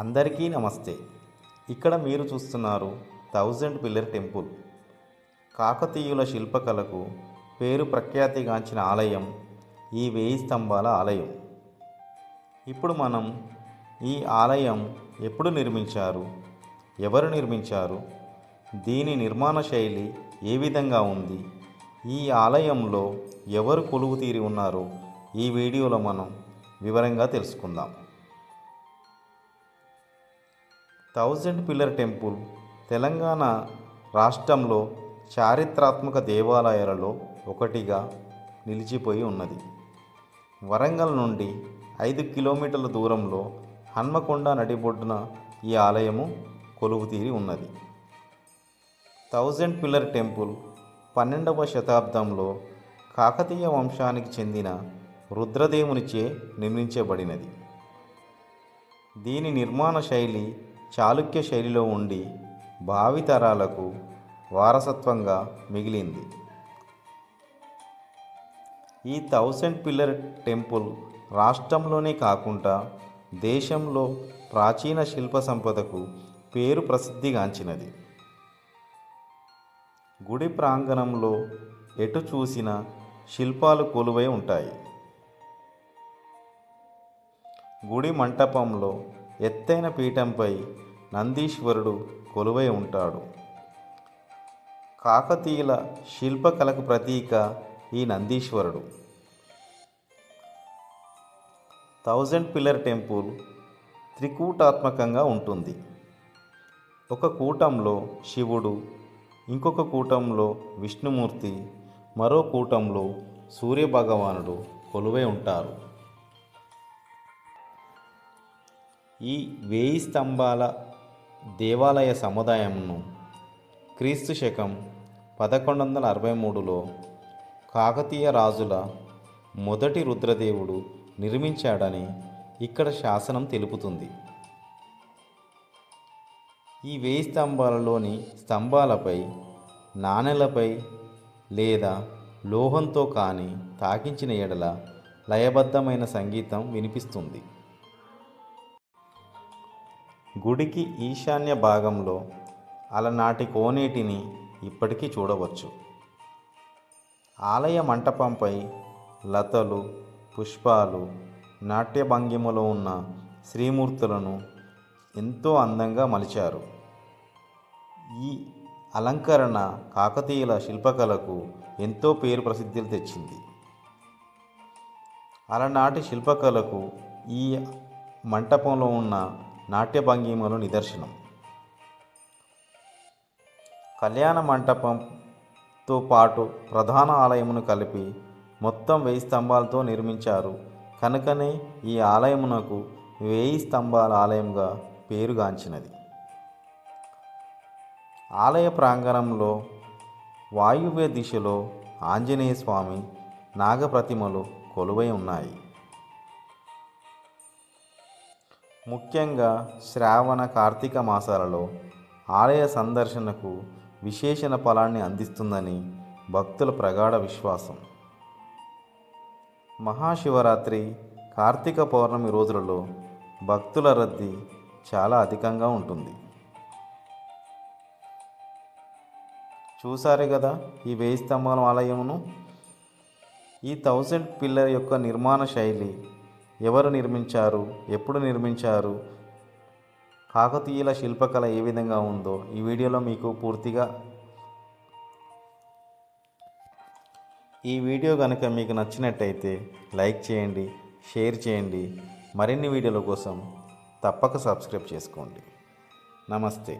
అందరికీ నమస్తే. ఇక్కడ మీరు చూస్తున్నారు థౌజండ్ పిల్లర్ టెంపుల్. కాకతీయుల శిల్పకళకు పేరు ప్రఖ్యాతిగాంచిన ఆలయం ఈ వేయి స్తంభాల ఆలయం. ఇప్పుడు మనం ఈ ఆలయం ఎప్పుడు నిర్మించారు? ఎవరు నిర్మించారు? దీని నిర్మాణ శైలి ఏ విధంగా ఉంది? ఈ ఆలయంలో ఎవరు కొలువు తీరి ఉన్నారో ఈ వీడియోలో మనం వివరంగా తెలుసుకుందాం. థౌజండ్ పిల్లర్ టెంపుల్ తెలంగాణ రాష్ట్రంలో చారిత్రాత్మక దేవాలయాలలో ఒకటిగా నిలిచిపోయి ఉన్నది. వరంగల్ నుండి ఐదు కిలోమీటర్ల దూరంలో హన్మకొండ నడిబొడ్డున ఈ ఆలయము కొలువుతీరి ఉన్నది. థౌజండ్ పిల్లర్ టెంపుల్ పన్నెండవ శతాబ్దంలో కాకతీయ వంశానికి చెందిన రుద్రదేవునిచే నిర్మించబడినది. దీని నిర్మాణ శైలి చాళుక్య శైలిలో ఉండి భావితరాలకు వారసత్వంగా మిగిలింది. ఈ థౌసండ్ పిల్లర్ టెంపుల్ రాష్ట్రంలోనే కాకుండా దేశంలో ప్రాచీన శిల్ప సంపదకు పేరు ప్రసిద్ధిగాంచినది. గుడి ప్రాంగణంలో ఎటు చూసిన శిల్పాలు కొలువై ఉంటాయి. గుడి మంటపంలో ఎత్తైన పీఠంపై నందీశ్వరుడు కొలువై ఉంటాడు. కాకతీయుల శిల్పకళకు ప్రతీక ఈ నందీశ్వరుడు. థౌజండ్ పిల్లర్ టెంపుల్ త్రికూటాత్మకంగా ఉంటుంది. ఒక కూటంలో శివుడు ఇంకొక కూటంలో విష్ణుమూర్తి మరో కూటంలో సూర్యభగవానుడు కొలువై ఉంటారు. ఈ వేయి స్తంభాల దేవాలయ సముదాయంను క్రీస్తు శకం పదకొండు వందల అరవై మూడులో కాకతీయ రాజుల మొదటి రుద్రదేవుడు నిర్మించాడని ఇక్కడ శాసనం తెలుపుతుంది. ఈ వేయి స్తంభాలలోని స్తంభాలపై నాణెలపై లేదా లోహంతో కానీ తాకించిన ఎడల లయబద్ధమైన సంగీతం వినిపిస్తుంది. గుడికి ఈశాన్య భాగంలో అలనాటి కోనేటిని ఇప్పటికీ చూడవచ్చు. ఆలయ మంటపంపై లతలు పుష్పాలు నాట్య భంగిమలో ఉన్న శ్రీమూర్తులను ఎంతో అందంగా మలిచారు. ఈ అలంకరణ కాకతీయుల శిల్పకళకు ఎంతో పేరు ప్రసిద్ధి తెచ్చింది. అలనాటి శిల్పకళకు ఈ మంటపంలో ఉన్న నాట్య భంగిమలు నిదర్శనం. కళ్యాణ మంటపంతో పాటు ప్రధాన ఆలయమును కలిపి మొత్తం వెయ్యి స్తంభాలతో నిర్మించారు. కనుకనే ఈ ఆలయమునకు వేయి స్తంభాల ఆలయంగా పేరుగాంచినది ఆలయ ప్రాంగణంలో వాయువ్య దిశలో ఆంజనేయ స్వామి నాగప్రతిమలు కొలువై ఉన్నాయి. ముఖ్యంగా శ్రావణ కార్తీక మాసాలలో ఆలయ సందర్శనకు విశేషణ ఫలాన్ని అందిస్తుందని భక్తుల ప్రగాఢ విశ్వాసం. మహాశివరాత్రి కార్తీక పౌర్ణమి రోజులలో భక్తుల రద్దీ చాలా అధికంగా ఉంటుంది. చూసారే కదా ఈ వేయి స్తంభాల ఆలయమును? ఈ థౌజండ్ పిల్లర్ యొక్క నిర్మాణ శైలి ఎవరు నిర్మించారు? ఎప్పుడు నిర్మించారు? కాకతీయుల శిల్పకళ ఏ విధంగా ఉందో ఈ వీడియోలో మీకు పూర్తిగా ఈ వీడియో కనుక మీకు నచ్చినట్టయితే లైక్ చేయండి షేర్ చేయండి. మరిన్ని వీడియోల కోసం తప్పక సబ్స్క్రైబ్ చేసుకోండి. నమస్తే.